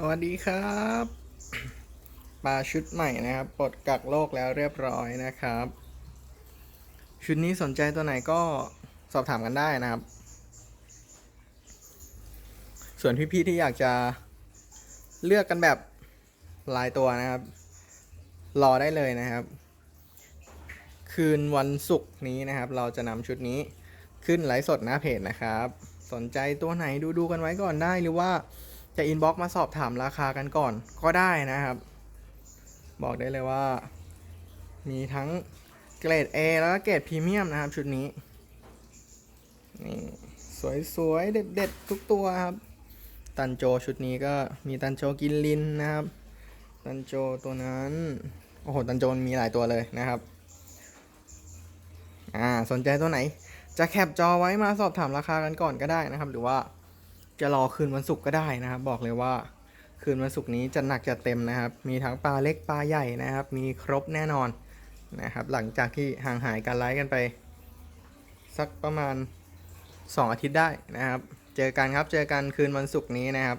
สวัสดีครับ ปลาชุดใหม่นะครับ ปลดกักโลกแล้วเรียบร้อยนะครับ ชุดนี้สนใจตัวไหนก็สอบถามกันได้นะครับ ส่วนพี่ๆที่อยากจะเลือกกันแบบลายตัวนะครับ รอได้เลยนะครับ คืนวันศุกร์นี้นะครับ เราจะนำชุดนี้ขึ้นไลฟ์สดหน้าเพจนะครับ สนใจตัวไหนดูดูๆกันไว้ก่อนได้หรือว่า จะอินบ็อกมาสอบถามราคากันก่อนก็ได้นะครับ บอกได้เลยว่า มีทั้งเกรด A แล้วก็เกรดพรีเมียมนะครับ ชุดนี้นี่สวยๆ เด็ดๆ ทุกตัวครับ ตันโจชุดนี้ก็มีตันโจกินลินนะครับ ตันโจตัวนั้น โอ้โห ตันโจมีหลายตัวเลยนะครับอ่าสนใจตัวไหน จะแคปจอไว้มาสอบถามราคากันก่อนก็ได้นะครับ หรือว่า จะรอคืนวันศุกร์ก็ได้นะครับ บอกเลยว่าคืนวันศุกร์นี้จะหนักจะเต็มนะครับ มีทั้งปลาเล็กปลาใหญ่นะครับ มีครบแน่นอนนะครับ หลังจากที่ห่างหายการไลฟ์กันไป สักประมาณ 2 อาทิตย์ได้นะครับ เจอกันครับ เจอกันคืนวันศุกร์นี้นะครับ